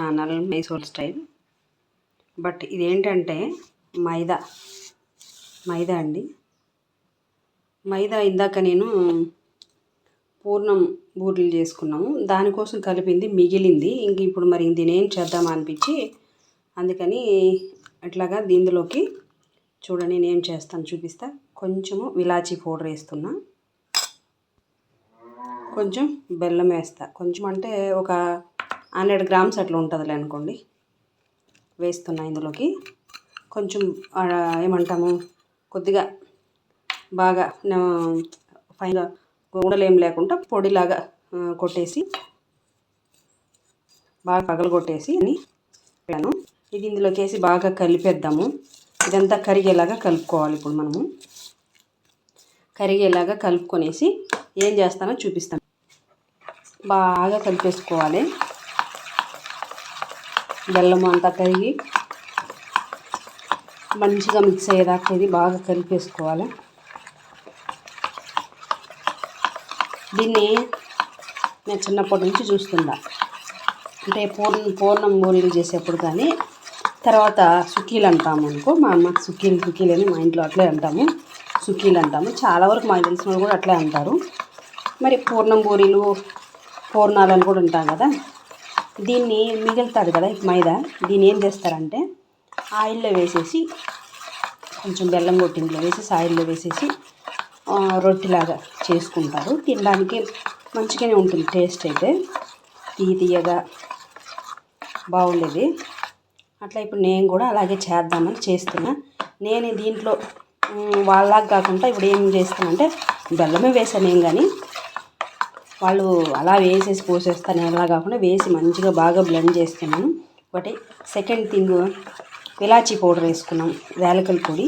Channel Mysore style. But ఇదేంటంటే మైదా. మైదా అండి. మైదా ఇందాక నేను పూర్ణం బూరెలు చేసుకున్నాము. దానికోసం కలిపింది మిగిలింది. ఇంక ఇప్పుడు మరి దీనేం చేద్దామా అనిపించి అందుకని అట్లాగా దీనిలోకి చూడండి నేను ఏం చేస్తాను చూపిస్తా. కొంచెము విలాచీ పౌడర్ వేస్తున్నా. కొంచెం బెల్లం వేస్తా. కొంచెం అంటే ఒక హండ్రెడ్ గ్రామ్స్ అట్లా ఉంటుందిలే అనుకోండి. వేస్తున్నా ఇందులోకి. కొంచెం ఏమంటాము కొద్దిగా బాగా ఫైన్గా ఉండలేం లేకుండా పొడిలాగా కొట్టేసి బాగా పగలగొట్టేసి అని పెట్టాను. ఇది ఇందులోకి వేసి బాగా కలిపేద్దాము. ఇదంతా కరిగేలాగా కలుపుకోవాలి ఇప్పుడు మనము. కరిగేలాగా కలుపుకొనేసి ఏం చేస్తానో చూపిస్తాను. బాగా కలిపేసుకోవాలి. బెల్లం అంతా కరిగి మంచిగా మిక్స్ అయ్యేదాకా ఇది బాగా కలిపేసుకోవాలి. దీన్ని నేను చిన్నప్పటి నుంచి చూస్తున్నా. అంటే పూర్ణ పూర్ణం బూరెలు చేసేప్పుడు కానీ తర్వాత సుఖీలు అంటాము అనుకో మా అమ్మ సుఖీలు సుఖీలు అని మా ఇంట్లో అట్లే అంటాము. సుఖీలు అంటాము. చాలా వరకు మాకు తెలిసిన వాళ్ళు కూడా అట్లే అంటారు. మరి పూర్ణం బూరీలు పూర్ణాలు అని కూడా ఉంటాం కదా దీన్ని మిగులుతుంది కదా మైదా. దీన్ని ఏం చేస్తారంటే ఆయిల్లో వేసేసి కొంచెం బెల్లం కొట్టింట్లో వేసేసి ఆయిల్లో వేసేసి రొట్టెలాగా చేసుకుంటారు. తినడానికి మంచిగానే ఉంటుంది టేస్ట్ అయితే. తీయ తీయగా బాగుండేది. అట్లా ఇప్పుడు నేను కూడా అలాగే చేద్దామని చేస్తున్నా. నేను దీంట్లో మ్, వాళ్ళలాగా కాకుండా ఇప్పుడు ఏం చేస్తానంటే బెల్లమే వేసాను ఏం కానీ. వాళ్ళు అలా వేసేసి పోసేస్తాను అలా కాకుండా వేసి మంచిగా బాగా బ్లెండ్ చేస్తున్నాను ఒకటి సెకండ్ థింగ్ ఇలాచీ పౌడర్ వేసుకున్నాం. వేలకల పొడి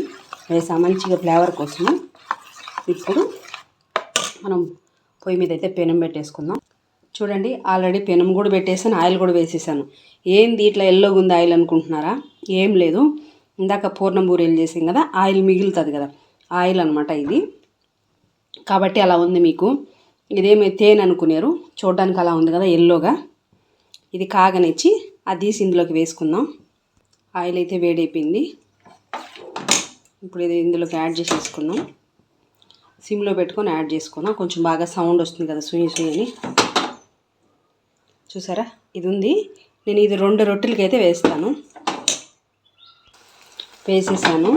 వేసాం. మంచిగా ఫ్లేవర్ కోసం. ఇప్పుడు మనం పొయ్యి మీద అయితే పెనం పెట్టేసుకుందాం. చూడండి ఆల్రెడీ పెనం కూడా పెట్టేసాను ఆయిల్ కూడా వేసేసాను. ఏంది ఇట్లా ఎల్లోగా ఉంది ఆయిల్ అనుకుంటున్నారా? ఏం లేదు. ఇందాక పూర్ణం బూరెలు చేసాం కదా ఆయిల్ మిగులుతుంది కదా. ఆయిల్ అనమాట ఇది. కాబట్టి అలా ఉంది మీకు. ఇదేమి తేనె అనుకునేరు. చూడడానికి అలా ఉంది కదా ఎల్లోగా ఇది కాగనిచ్చి అది తీసి ఇందులోకి వేసుకుందాం. ఆయిల్ అయితే వేడైపోయింది. ఇప్పుడు ఇది ఇందులోకి యాడ్ చేసేసుకుందాం సిమ్లో పెట్టుకొని యాడ్ చేసుకున్నాం కొంచెం బాగా సౌండ్ వస్తుంది కదా సుయి సుయి అని చూసారా? ఇది ఉంది నేను ఇది రెండు రొట్టెలకి అయితే వేస్తాను. వేసేసాను.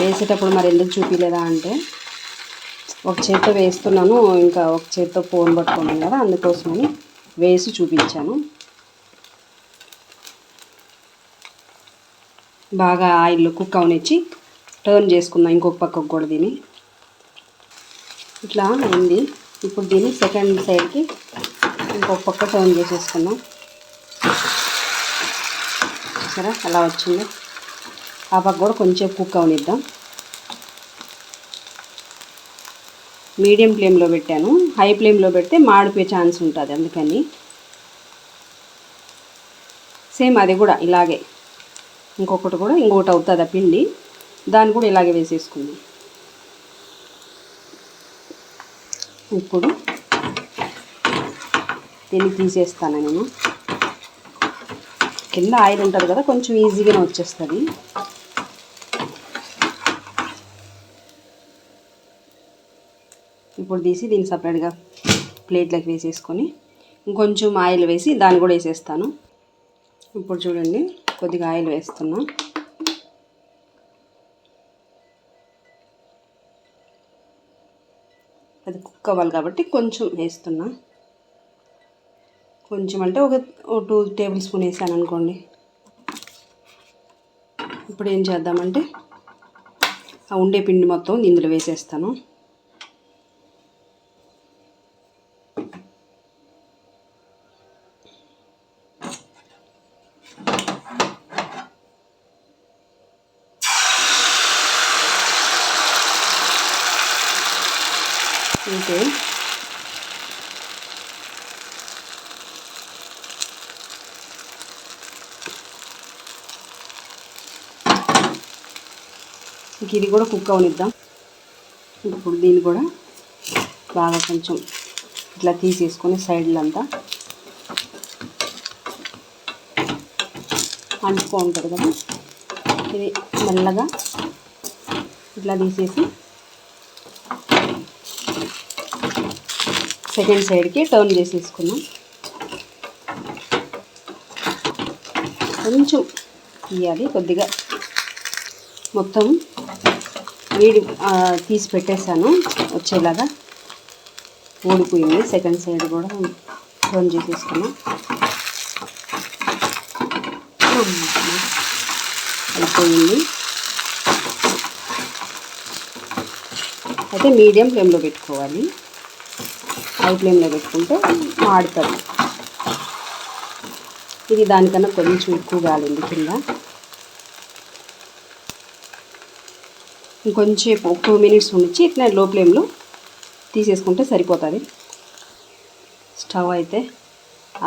వేసేటప్పుడు మరి ఎందుకు చూపించలేదా అంటే ఒక చేత్తో వేస్తున్నాను ఇంకా ఒక చేత్తో ఫోన్ పట్టుకున్నాను కదా అందుకోసమని వేసి చూపించాను. బాగా ఆయిల్ కుక్ అవనిచ్చి టర్న్ చేసుకుందాం ఇంకొక పక్కకు కూడా దీన్ని. ఇట్లా అయింది. ఇప్పుడు దీన్ని సెకండ్ సైడ్కి ఇంకొక పక్క టర్న్ చేసేసుకుందాం. సరే అలా వచ్చింది. ఆ పక్క కూడా కొంచెం కుక్ అవనిద్దాం. మీడియం ఫ్లేమ్లో పెట్టాను. హై ఫ్లేమ్లో పెడితే మాడిపోయే ఛాన్స్ ఉంటుంది అందుకని. సేమ్ అది కూడా ఇలాగే. ఇంకొకటి కూడా ఇంకొకటి అవుతుంది ఆ పిండి. దాన్ని కూడా ఇలాగే వేసేసుకుంది. ఇప్పుడు దీన్ని తీసేస్తాను నేను. కింద ఆయిల్ ఉంటుంది కదా కొంచెం ఈజీగానే వచ్చేస్తుంది. ఇప్పుడు తీసి దీన్ని సపరేట్గా ప్లేట్లోకి వేసేసుకొని ఇంకొంచెం ఆయిల్ వేసి దాన్ని కూడా వేసేస్తాను. ఇప్పుడు చూడండి కొద్దిగా ఆయిల్ వేస్తున్నా. అది కుక్ అవ్వాలి కాబట్టి కొంచెం వేస్తున్నా. కొంచెం అంటే ఒక టూ టేబుల్ స్పూన్ వేసాను అనుకోండి. ఇప్పుడు ఏం చేద్దామంటే ఆ ఉండే పిండి మొత్తం ఇందులో వేసేస్తాను. ఇంకే ఇంక ఇది కూడా కుక్ అవనిద్దాం ఇప్పుడు దీన్ని కూడా బాగా కొంచెం ఇట్లా తీసేసుకొని సైడ్లంతా అంటుకో ఉంటుంది కదా. ఇది మెల్లగా ఇట్లా తీసేసి సెకండ్ సైడ్కి టర్న్ చేసేసుకున్నాం కొంచెం తీయాలి కొద్దిగా మొత్తం వేడి తీసి పెట్టేశాను వచ్చేలాగా ఊడిపోయింది. సెకండ్ సైడ్ కూడా టర్న్ చేసేసుకున్నాం. అయిపోయింది. అయితే మీడియం ఫ్లేమ్లో పెట్టుకోవాలి. అవుట్లైన్లో పెట్టుకుంటే మాడుతుంది. ఇది దానికన్నా కొంచెం ఎక్కువ కాలింది కింద. ఇంకొంచెం ఒక టూ మినిట్స్ ఉంచి ఇట్లా లో ఫ్లేమ్లో తీసేసుకుంటే సరిపోతుంది. స్టవ్ అయితే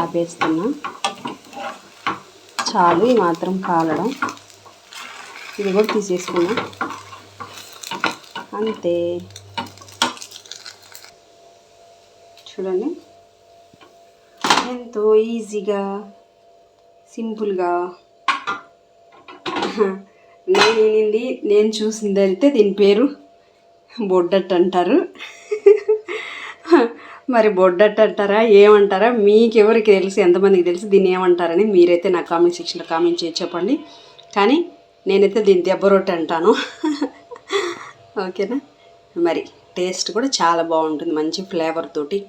ఆపేస్తున్నా. చాలు ఈ మాత్రం కాలడం. ఇది కూడా తీసేసుకున్నా. అంతే. చూడండి. ఎంతో ఈజీగా సింపుల్గా. నేను వినింది నేను చూసింది అయితే దీని పేరు బొడ్డట్ అంటారు. మరి బొడ్డట్ అంటారా ఏమంటారా మీకు ఎవరికి తెలుసు ఎంతమందికి తెలుసు దీన్ని ఏమంటారని మీరైతే నా కామెంట్ సెక్షన్లో కామెంట్ చేసి చెప్పండి. కానీ నేనైతే దీన్ని దెబ్బ రొట్టె అంటాను. ఓకేనా? మరి టేస్ట్ కూడా చాలా బాగుంటుంది మంచి ఫ్లేవర్ తోటి.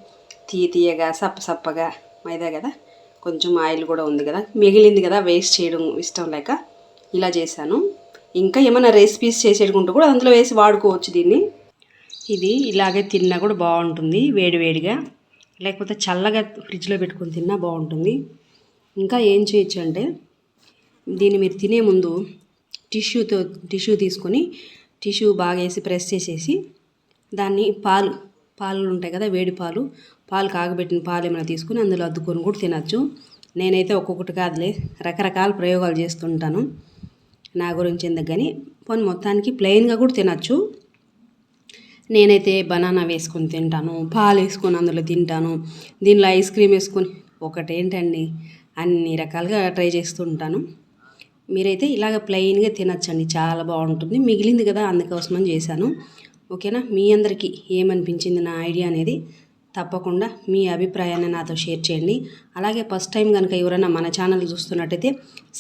తీయ తీయగా సప్ప సప్పగా మైదా కదా? కొంచెం ఆయిల్ కూడా ఉంది కదా? మిగిలింది కదా వేస్ట్ చేయడం ఇష్టం లేక ఇలా చేశాను. ఇంకా ఏమైనా రెసిపీస్ చేసేటుకుంటే కూడా అందులో వేసి వాడుకోవచ్చు దీన్ని. ఇది ఇలాగే తిన్నా కూడా బాగుంటుంది వేడివేడిగా లేకపోతే చల్లగా ఫ్రిడ్జ్లో పెట్టుకొని తిన్నా బాగుంటుంది. ఇంకా ఏం చేయొచ్చు అంటే దీన్ని మీరు తినే ముందు టిష్యూతో టిష్యూ తీసుకొని టిష్యూ బాగా వేసి ప్రెస్ చేసేసి దాన్ని పాలు పాలు ఉంటాయి కదా వేడి పాలు పాలు కాగబెట్టిన పాలు ఏమైనా తీసుకుని అందులో అద్దుకొని కూడా తినచ్చు. నేనైతే ఒక్కొక్కటి కాదులే రకరకాల ప్రయోగాలు చేస్తుంటాను. నా గురించి ఎందుకు కానీ పోనీ మొత్తానికి ప్లెయిన్గా కూడా తినచ్చు. నేనైతే బనానా వేసుకొని తింటాను పాలు వేసుకొని అందులో తింటాను. దీనిలో ఐస్ క్రీమ్ వేసుకొని ఒకటేంటండి అన్ని రకాలుగా ట్రై చేస్తూ ఉంటాను. మీరైతే ఇలాగ ప్లెయిన్గా తినచ్చండి చాలా బాగుంటుంది. మిగిలింది కదా అందుకోసమని చేశాను. ఓకేనా? మీ అందరికీ ఏమనిపించింది నా ఐడియా అనేది తప్పకుండా మీ అభిప్రాయాన్ని నాతో షేర్ చేయండి. అలాగే ఫస్ట్ టైం కనుక ఎవరైనా మన ఛానల్ చూస్తున్నట్టయితే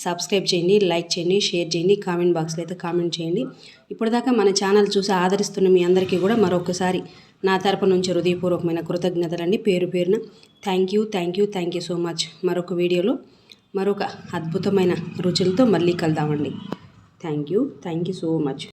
సబ్స్క్రైబ్ చేయండి లైక్ చేయండి షేర్ చేయండి కామెంట్ బాక్స్లో అయితే కామెంట్ చేయండి. ఇప్పటిదాకా మన ఛానల్ చూసి ఆదరిస్తున్న మీ అందరికీ కూడా మరొకసారి నా తరపు నుంచి హృదయపూర్వకమైన కృతజ్ఞతలండి. పేరు పేరున thank you thank you thank you so much. మరొక వీడియోలో మరొక అద్భుతమైన రుచులతో మళ్ళీ కలుద్దామండి. Thank you thank you so much.